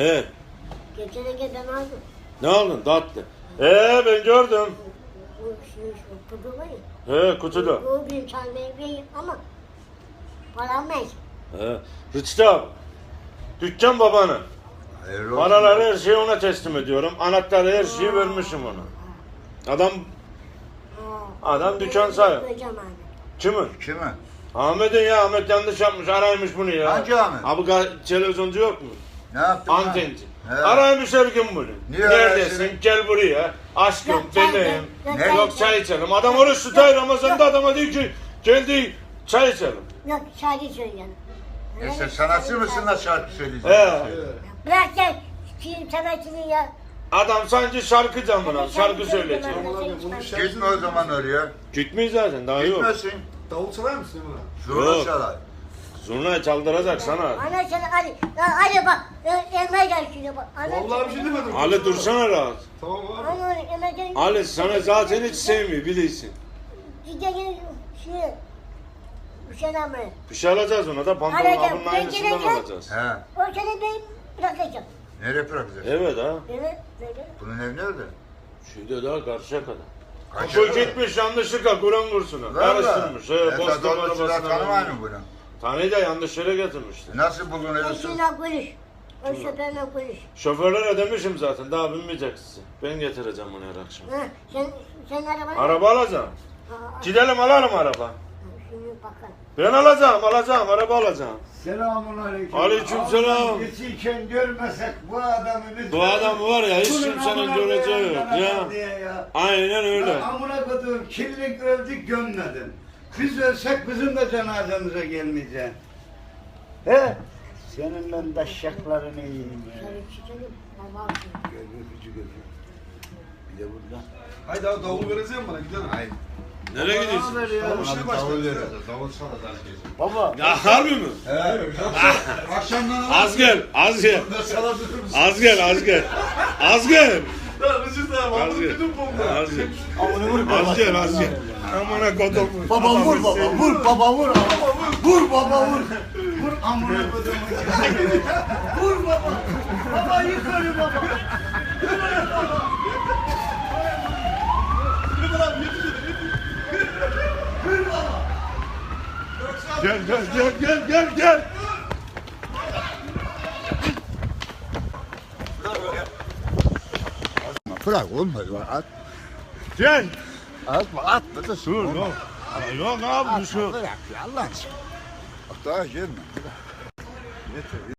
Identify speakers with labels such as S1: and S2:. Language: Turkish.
S1: He.
S2: Geçen de ben aldım.
S1: Ne aldın? Tatlı. Ee ben gördüm.
S2: Bu şu şu kutu var ya.
S1: He kutuda.
S2: O bir çalmayı vereyim ama param yok.
S1: He. Rıçtı abi. Dükkan babanı.
S3: Hayırlı olsun.
S1: Paraları her şeyi ona teslim ediyorum. Anahtarı her şeyi vermişim ona. Adam. Adam dükkan sahibi. Kimin?
S3: Kimi?
S1: Ahmet'in ya Ahmet yanlış yapmış araymış bunu ya.
S3: Hangi Ahmet?
S1: Abi televizyoncu yok mu?
S3: Ne yaptın lan?
S1: Antenci.
S3: He.
S1: Araymış her gün bunu.
S3: Niye
S1: Neredesin? Gel buraya. Aşkım
S2: Yok,
S1: benim.
S3: Ne?
S1: Yok çay içelim. Adam oruç tutar Ramazan'da adama diyor ki geldi çay içelim.
S2: Yok şarkı söyleyelim.
S3: E sen sanatçı mısın da şarkı söyleyeceksin?
S1: He.
S2: Bırak sen kim sanatçını ya.
S1: Adam sanki şarkı camına şarkı söyleyecek.
S3: Gitme o zaman oraya.
S1: Gitmeyiz zaten daha yok.
S3: Gitmesin.
S4: Davul çalar mısın Emre?
S3: Zurna
S1: Yok.
S3: çalar.
S1: Zurnayı çaldıracak sana.
S2: Ana sen hadi. Ya Hadi bak. Emre gel şuraya bak. Ana
S4: Vallahi bir şey demedim.
S1: Ali dursana rahat.
S4: Tamam abi.
S2: Ana Emre gel.
S1: Ali sana zaten hiç sevmiyor bilirsin.
S2: Gidelim şuraya. Bir şey ama.
S1: Bir şey alacağız ona da pantolon
S2: Alacağım,
S1: abinin
S2: ben
S1: aynısından
S2: geleceğim.
S1: alacağız.
S3: He.
S2: O seni ben bırakacağım.
S3: Nereye bırakacaksın?
S1: Evet ha.
S2: Evet. Böyle.
S3: Bunun evi nerede?
S1: Şurada daha karşıya kadar.
S3: Kaçıyor
S1: Bu gitmiş yanlışlıkla Kur'an kursuna.
S3: Valla.
S1: Karıştırmış. He,
S3: Esat
S1: bastım
S3: Olmuş'u
S1: arabasına.
S3: tanımıyor mu bunu?
S1: Tanıyı da yanlış yere getirmişti.
S3: Nasıl buldun
S2: Ben
S3: öyle
S2: şuna konuş. O şoförle konuş.
S1: Şoförlere demişim zaten daha binmeyeceksin. Ben getireceğim onu her akşam.
S2: Ha, sen, sen arabanı...
S1: Araba alacağım.
S2: Aa,
S1: Gidelim alalım araba.
S2: Şimdi bakalım.
S1: Ben alacağım alacağım araba alacağım.
S5: Selamun aleyküm.
S1: Aleykümselam.
S5: Allah'ım Geçirken görmesek bu adamı biz...
S1: Bu adam var ya hiç
S5: Bunun
S1: kimsenin
S5: amına
S1: göreceği yok ya.
S5: diye ya.
S1: Aynen öyle.
S5: Ya Amına koduğum kirlik öldük gömmedin. Biz ölsek bizim de cenazemize gelmeyeceksin. He? Senin ben daşşaklarını yiyeyim ya. Gözü küçük gözü. Bir de burada.
S4: Haydi abi davul vereceğim bana gidelim.
S3: Hayır.
S1: Nereye gidiyorsun?
S4: Davul şey başladı.
S5: Baba.
S1: Ya harbi mi?
S4: Akşamdan
S1: Az gel, az gel. Az gel, az gel. Az gel.
S4: Rıcı da
S1: Az gel. Az gel.
S5: Amına vur
S1: Az gel, az gel. Amına kodum.
S5: Baba vur baba vur baba vur. Vur baba vur. Vur amına koduğum. Vur baba. Baba yukarı baba.
S1: Gel, gel, gel, gel, gel, gel.
S3: Bırak olmaz. At.
S1: Gel.
S3: Atma at. Dur
S1: Dur, yok. Yok abi, şey yok.
S3: Bırak ya Allah aşkına. Bak daha gelme. Yeter.